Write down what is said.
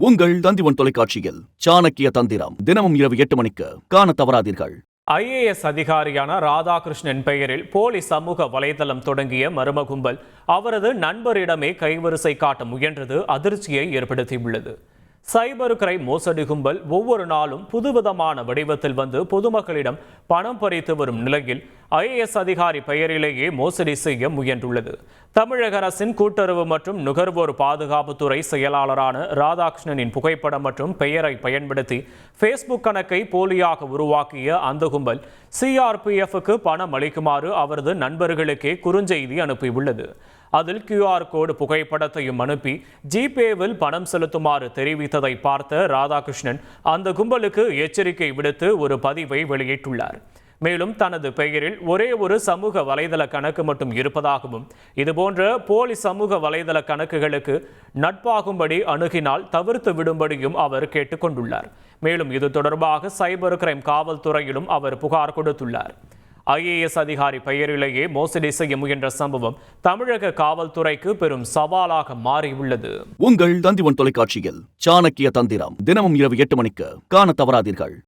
உங்கள் தந்திவன் தொலைக்காட்சியில் சாணக்கிய தந்திரம். தினமும் இரவு எட்டு மணிக்கு காண தவறாதீர்கள். ஐஏஎஸ் அதிகாரியான ராதாகிருஷ்ணன் பெயரில் போலி சமூக வலைதளம் தொடங்கிய மர்ம கும்பல் அவரது நண்பரிடமே கைவரிசை காட்ட முயன்றது அதிர்ச்சியை ஏற்படுத்தியுள்ளது. சைபர் கிரைம் மோசடி கும்பல் ஒவ்வொரு நாளும் புதுவிதமான வடிவத்தில் வந்து பொதுமக்களிடம் பணம் பறித்து வரும் நிலையில் ஐஏஎஸ் அதிகாரி பெயரிலேயே மோசடி செய்ய முயன்றுள்ளது. தமிழக அரசின் கூட்டுறவு மற்றும் நுகர்வோர் பாதுகாப்புத்துறை செயலாளரான ராதாகிருஷ்ணனின் புகைப்படம் மற்றும் பெயரை பயன்படுத்தி ஃபேஸ்புக் கணக்கை போலியாக உருவாக்கிய அந்த கும்பல் சிஆர்பிஎஃப்க்கு பணம் அளிக்குமாறு அவரது நண்பர்களுக்கே குறுஞ்செய்தி அனுப்பியுள்ளது. அதில் கியூஆர் கோடு புகைப்படத்தையும் அனுப்பி ஜிபேவில் பணம் செலுத்துமாறு தெரிவித்ததை பார்த்த ராதாகிருஷ்ணன் அந்த கும்பலுக்கு எச்சரிக்கை விடுத்து ஒரு பதிவை வெளியிட்டுள்ளார். மேலும் தனது பெயரில் ஒரே ஒரு சமூக வலைதள கணக்கு மட்டும் இருப்பதாகவும் இதுபோன்ற போலி சமூக வலைதள கணக்குகளுக்கு நட்பாகும்படி அணுகினால் தவிர்த்து விடும்படியும் அவர் கேட்டுக்கொண்டுள்ளார் மேலும் இது தொடர்பாக சைபர் கிரைம் காவல்துறையிலும் அவர் புகார் கொடுத்துள்ளார். ஐஏஎஸ் அதிகாரி பெயரிலேயே மோசடி செய்ய முயன்ற சம்பவம் தமிழக காவல்துறைக்கு பெரும் சவாலாக மாறியுள்ளது. உங்கள் தந்திவன் தொலைக்காட்சியில் சாணக்கிய தந்திரம் தினமும் இரவு எட்டு மணிக்கு காண தவறாதீர்கள்.